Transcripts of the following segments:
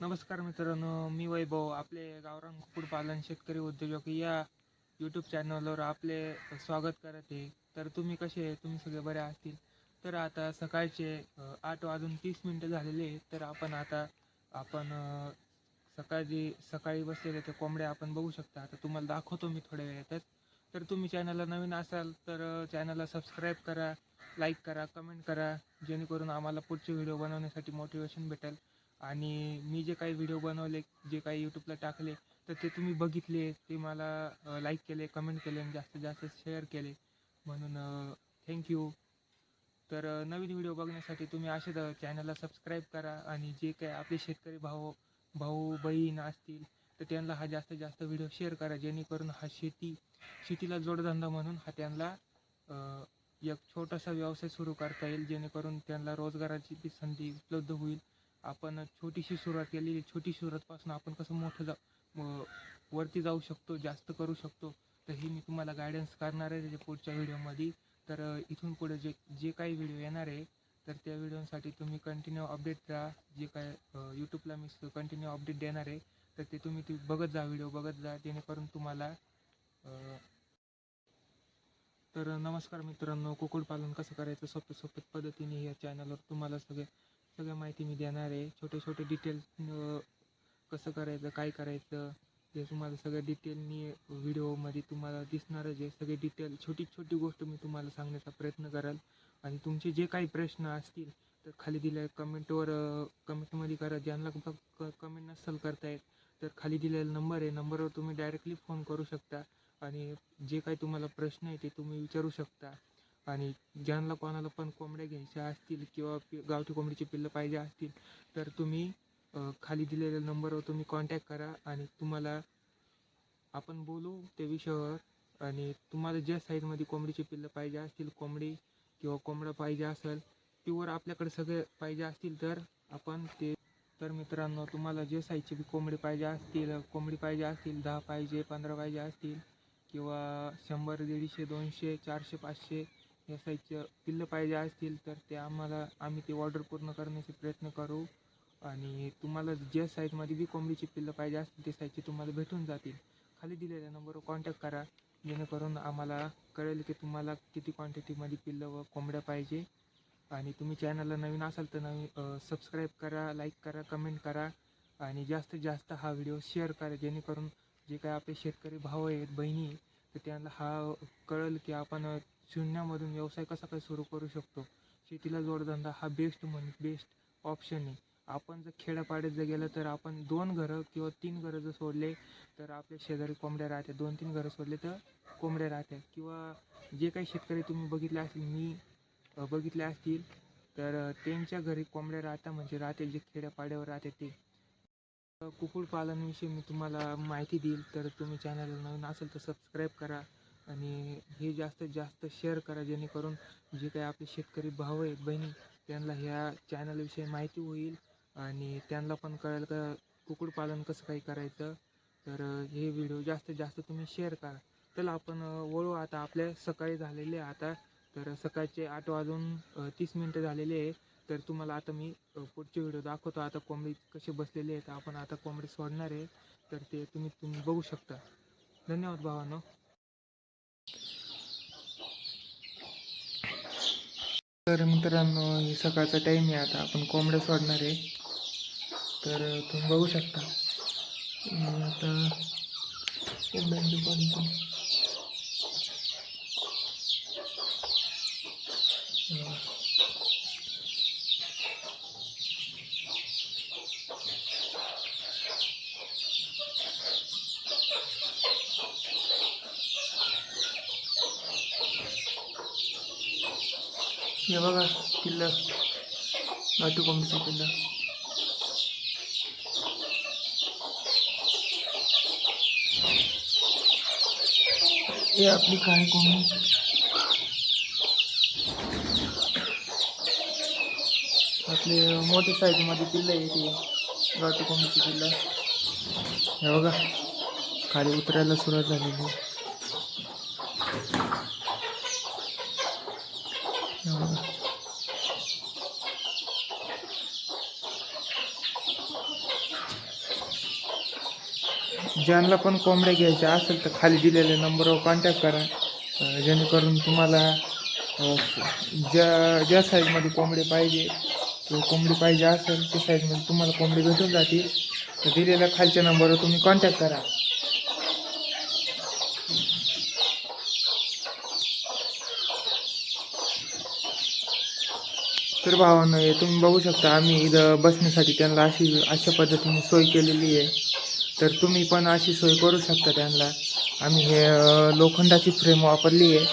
नमस्कार मित्रांनो मी वैभव आपले गावरान कुक्कुटपालन शेतकरी उद्योजक या यूट्यूब चॅनलवर आपले स्वागत करत आहे. तर तुम्ही कसे आहे? तुम्ही सगळे बरे असतील? तर आता सकाळचे आठ वाजून तीस मिनटं झालेले तर आपण आता आपण सकाळी सकाळी बसलेले ते कोंबड्या आपण बघू शकता. आता तुम्हाला दाखवतो मी थोड्या वेळातच. तर तुम्ही चॅनलला नवीन असाल तर चॅनलला सबस्क्राईब करा लाईक करा कमेंट करा. जेणेकरून आम्हाला पुढचे व्हिडिओ बनवण्यासाठी मोटिवेशन भेटेल. आणि मी जे काही व्हिडिओ बनवले जे काही यूट्यूबला टाकले तर ते तुम्ही बघितले ते मला लाईक केले कमेंट केले आणि जास्तीत जास्त शेअर केले. म्हणून थँक्यू तर नवीन व्हिडिओ बघण्यासाठी तुम्ही असेच चॅनलला सबस्क्राईब करा आणि जे काही आपले शेतकरी भाऊ भाऊ बहीण असतील तर त्यांना हा जास्तीत जास्त व्हिडिओ शेअर करा. जेणेकरून हा शेती शेतीला जोडधंदा म्हणून हा त्यांना एक छोटासा व्यवसाय सुरू करता येईल. जेणेकरून त्यांना रोजगाराची ती संधी उपलब्ध होईल. आपण छोटीशी सुरुवात केलेली छोटी सुरुवातपासून आपण कसं मोठं जा वरती जाऊ शकतो जास्त करू शकतो तर हे मी तुम्हाला गायडन्स करणार आहे त्याच्या पुढच्या व्हिडिओमध्ये. तर इथून पुढे जे जे काही व्हिडिओ येणार आहे तर त्या व्हिडिओसाठी तुम्ही कंटिन्यू अपडेट राहा. जे काय यूट्यूबला मी कंटिन्यू अपडेट देणार आहे तर ते तुम्ही ते बघत जा व्हिडिओ बघत जा जेणेकरून तुम्हाला तर नमस्कार मित्रांनो. कुक्कुटपालन कसं करायचं? सोप्या सोप्या पद्धतीने या चॅनलवर तुम्हाला सगळे सगळ्या माहिती मी देणार आहे. छोटे छोटे डिटेल कसं करायचं काय करायचं ते तुम्हाला सगळ्या डिटेलनी व्हिडिओमध्ये तुम्हाला दिसणारच आहे. सगळे डिटेल छोटी छोटी गोष्ट मी तुम्हाला सांगण्याचा प्रयत्न कराल. आणि तुमचे जे काही प्रश्न असतील तर खाली दिल्या कमेंटवर कमेंटमध्ये करा. ज्यांना कमेंट नसेल करता येत तर खाली दिलेला नंबर आहे. नंबरवर तुम्ही डायरेक्टली फोन करू शकता. आणि जे काही तुम्हाला प्रश्न आहे ते तुम्ही विचारू शकता. आणि ज्यांना कोणाला पण कोंबड्या घ्यायच्या असतील किंवा पि गावठी कोंबडीची पिल्लं पाहिजे असतील तर तुम्ही खाली दिलेल्या नंबरवर तुम्ही कॉन्टॅक्ट करा आणि तुम्हाला आपण बोलू त्या विषयावर. आणि तुम्हाला ज्या साईजमध्ये कोंबडीची पिल्लं पाहिजे असतील कोंबडी किंवा कोंबडा पाहिजे असेल प्युअर आपल्याकडे सगळे पाहिजे असतील तर आपण ते तर मित्रांनो तुम्हाला जे साईजचे बी कोंबडी पाहिजे असतील कोंबडी पाहिजे असतील दहा पाहिजे पंधरा पाहिजे असतील किंवा शंभर दीडशे दोनशे चारशे पाचशे या साईजचं पिल्लं पाहिजे असतील तर ते आम्हाला आम्ही ते ऑर्डर पूर्ण करण्याचे प्रयत्न करू. आणि तुम्हाला ज्या साईजमध्ये बी कोंबडीची पिल्लं पाहिजे असतील ते साईजची तुम्हाला भेटून जातील. खाली दिलेल्या नंबरवर कॉन्टॅक्ट करा. जेणेकरून आम्हाला कळेल की तुम्हाला किती क्वांटिटीमध्ये पिल्लं व कोंबड्या पाहिजे. आणि तुम्ही चॅनलला नवीन असाल तर नवीन सबस्क्राईब करा लाईक करा कमेंट करा. आणि जास्तीत जास्त हा व्हिडिओ शेअर करा. जेणेकरून जे काही आपले शेतकरी भाऊ आहेत बहिणी तर त्यांना हा कळेल की आपण शून्यामधून व्यवसाय कसा काय सुरू करू शकतो? शेतीला जोडधंदा हा बेस्ट म्हण बेस्ट ऑप्शन आहे. आपण जर खेड्यापाड्यात जर गेलं तर आपण दोन घरं किंवा तीन घरं जर सोडले तर आपल्या शेजारी कोंबड्या राहतात दोन तीन घरं सोडले तर कोंबड्या राहतात किंवा जे काही शेतकरी तुम्ही बघितले असतील मी बघितले असतील तर त्यांच्या घरी कोंबड्या राहता म्हणजे राहतील जे खेड्यापाड्यावर राहते ते. अ, कुक्कुटपालनविषयी मी तुम्हाला माहिती देईल. तर तुम्ही चॅनलला नवीन असेल तर सबस्क्राईब करा. आणि हे जास्तीत जास्त शेअर करा जेणेकरून जे काही आपले शेतकरी भाऊ आहेत बहिणी त्यांना ह्या चॅनलविषयी माहिती होईल आणि त्यांना पण कळेल का कुक्कुटपालन कसं काही करायचं. तर हे व्हिडिओ जास्तीत जास्त तुम्ही शेअर करा. चला आपण वळू आता. आपल्या सकाळी झालेले आहे आता. तर सकाळचे आठ वाजून तीस मिनटं झालेले आहे. तर तुम्हाला आता मी पुढचे व्हिडिओ दाखवतो. आता कोंबडी कसे बसलेले आहेत आपण आता कोंबडी सोडणार आहे. तर ते तुम्ही तुम्ही बघू शकता. धन्यवाद भावानो. तर मित्रांनो हे सकाळचा टाईम आहे आता. आपण कोंबड्या सोडणार आहे. तर तुम्ही बघू शकता. आता बघा किल्ला. नाटू कोंबडीची किल्ला. हे आपली काय कोंबडी? आपले मोठे साईजमध्ये किल्ला आहे ते. गाठी कोंबडीची किल्ला. हे बघा खाली उतरायला सुरुवात झालेली आहे. हे बघा. ज्यांना पण कोंबड्या घ्यायच्या असेल तर खाली दिलेल्या नंबरवर कॉन्टॅक्ट करा. जेणेकरून तुम्हाला ज्या ज्या साईजमध्ये कोंबडे पाहिजे किंवा कोंबडी पाहिजे असेल त्या साईजमध्ये तुम्हाला कोंबडी भेटून जातील. तर दिलेल्या खालच्या नंबरवर तुम्ही कॉन्टॅक्ट करा. तर भावानं हे तुम्ही बघू शकता आम्ही इथं बसण्यासाठी त्यांना अशी अशा पद्धतीने सोय केलेली आहे. तर तुम्ही पण अशी सोय करू शकता त्यांना. आम्ही हे लोखंडाची फ्रेम वापरली आहे.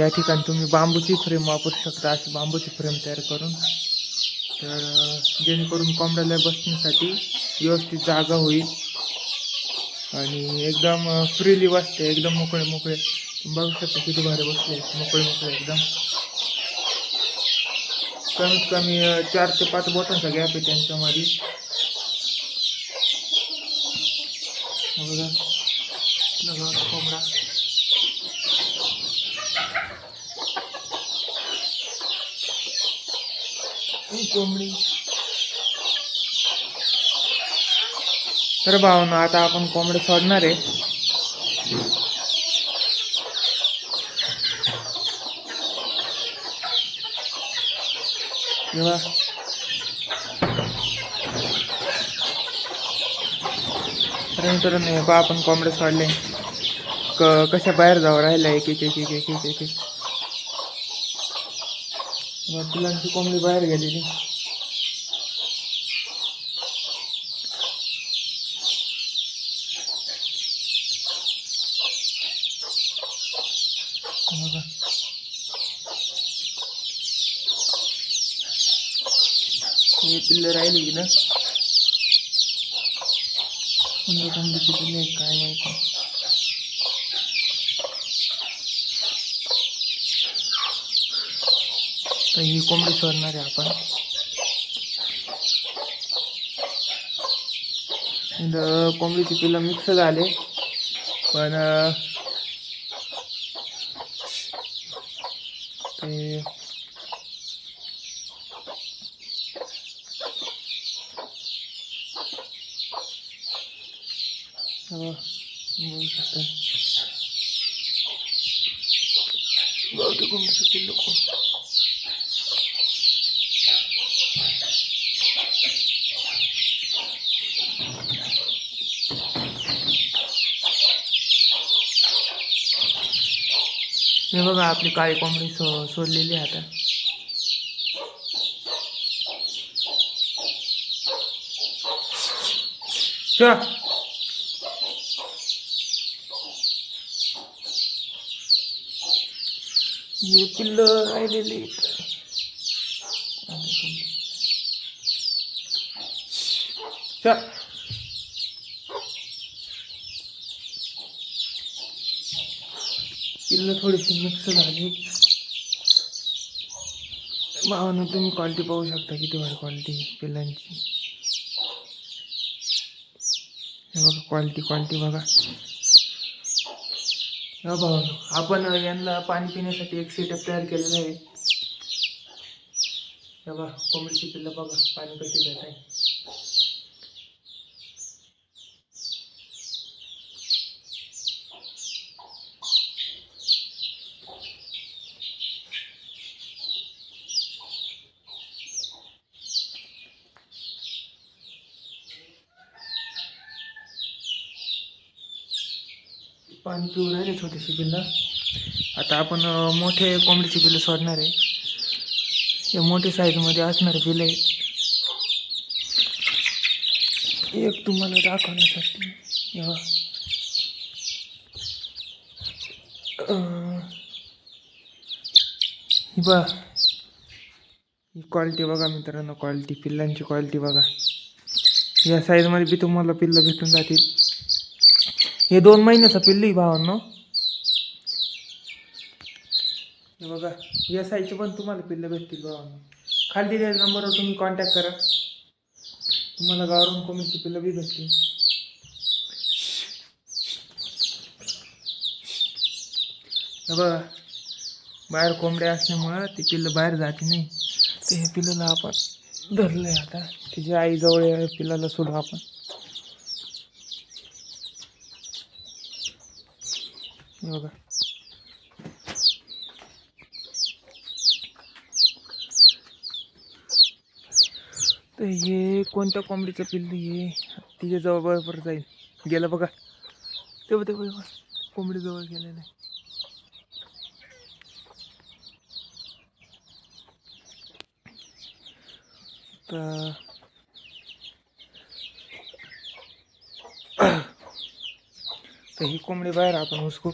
या ठिकाणी तुम्ही बांबूची फ्रेम वापरू शकता अशी बांबूची फ्रेम तयार करून. तर जेणेकरून कोंबड्याला बसण्यासाठी व्यवस्थित जागा होईल. आणि एकदम फ्रीली बसते एकदम मोकळे मोकळे. बघू शकता किती भारी बसले मोकळे मोकळे एकदम. कमीत कमी चार ते पाच बोटांचा गॅप आहे त्यांच्यामध्ये. हे बघा नगावचा कोंबडा ही कोंबडी तर भावना आता आपण कोंबडे सोडणार आहे तेव्हा तर मित्रांनो हे पहा आपण कोंबडे सोडले क कशा बाहेर जावं राहिल्या एक एक एक एक एक एक एक एक. कोंबडी बाहेर गेलेली बघा. हे राहिली की ना? कोणत्या कोंबडीची पिल्ले आहेत काय माहिती तर ही कोंबडी सोडणार आहे आपण. इथं कोंबडीची पिल्लं मिक्स झाले पण ते हो, बघू शकता गावठी कोंबडीचं पिल्लू खूप हे बघा आपली काळी कोंबडी सो सोडलेली आहे आता. च पिल्ल राहिलेली च पिल्ल थोडीशी मिक्स झाली. भावानं तुम्ही क्वालिटी पाहू शकता किती भारी क्वालिटी पिल्लांची. हे बघा क्वालिटी क्वालिटी बघा. हा भाऊ आपण यांना पाणी पिण्यासाठी एक सेटअप तयार केलेला आहे. हे बघा कोंबडीची पिल्लं बघा पाणी कशी देत आहे पाणी पिऊ राहिले छोटीशी पिल्लं. आता आपण मोठे कोंबडीची पिल्लं सोडणार आहे. हे मोठे साईजमध्ये असणारे पिल्लं एक तुम्हाला दाखवण्यासाठी ही बघा ही क्वालिटी बघा मित्रांनो क्वालिटी पिल्लांची क्वालिटी बघा. या साईजमध्ये बी तुम्हाला पिल्लं भेटून जातील. हे दोन महिन्याचं पिल्ली भावांनो. हे बघा एस आयचे पण तुम्हाला पिल्लं भेटतील भावांनो. खाली दिलेल्या नंबरवर तुम्ही कॉन्टॅक्ट करा. तुम्हाला गावरून कोंबडीची पिल्लं बी भेटतील. हे बघा बाहेर कोंबड्या असल्यामुळं ती पिल्लं बाहेर जाते नाही. ते हे पिल्लाला आपण धरलंय आता. तिची आई जवळ पिल्लाला सोडू आपण. हे बघा. तर हे कोणत्या कोंबडीचं पिल्लू हे? तिच्या जवळ बरोबर जाईल. गेलं बघा. तेव्हा बघा. कोंबडी जवळ गेलेलं आहे. तर तर ही कोंबडी बाहेर आपण हुसकू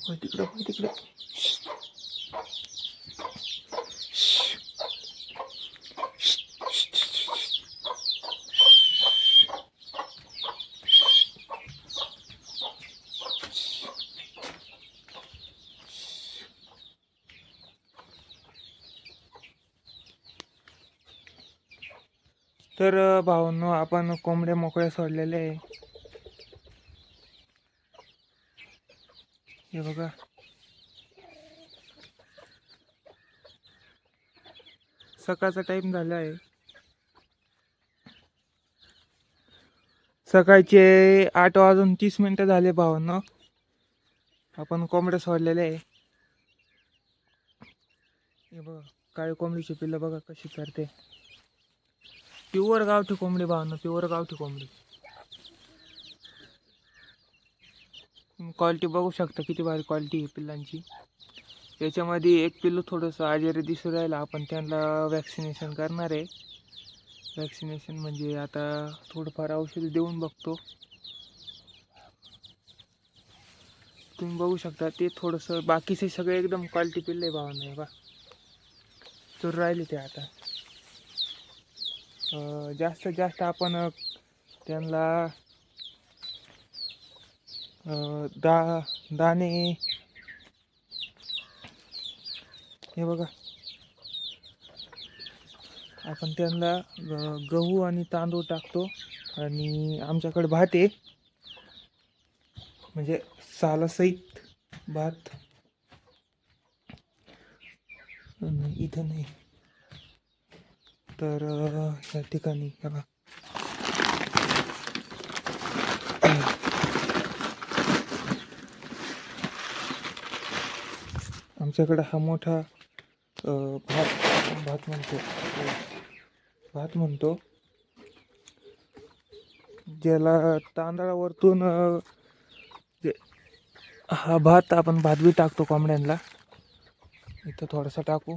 होय तिकडं होय तिकडं. तर भावांनो आपण कोंबड्या मोकळ्या सोडलेल्या आहे. हे बघा. सकाळचा टाइम झाला आहे. सकाळचे आठ वाजून तीस मिनिटं झाले भावांनो आपण कोंबड्या सोडलेल्या आहे. हे बघा काळी कोंबडीची पिल्लं बघा कशी करते. प्युअर गावठी कोंबडी भावना प्युअर गावठी कोंबडी. क्वालिटी बघू शकता किती भारी क्वालिटी आहे पिल्लांची. याच्यामध्ये एक पिल्लू थोडंसं आजारी दिसू राहिलं आपण त्यांना वॅक्सिनेशन करणार आहे. वॅक्सिनेशन म्हणजे आता थोडंफार औषध देऊन बघतो. तुम्ही बघू शकता ते थोडंसं बाकीचे सगळे एकदम क्वालिटी पिल्ले आहे बा तर राहिले ते आता. जास्तीत जास्त आपण त्यांना दा दाणे हे बघा. आपण त्यांना गहू आणि तांदूळ टाकतो आणि आमच्याकडे भात आहे. म्हणजे सालासहित भात. इथं नाही. तर या ठिकाणी बघा. आमच्याकडं हा मोठा भात भात म्हणतो. भात म्हणतो. ज्याला तांदळावरतून जे हा भात आपण भातबी टाकतो कोंबड्यांना. इथं थोडासा टाकू.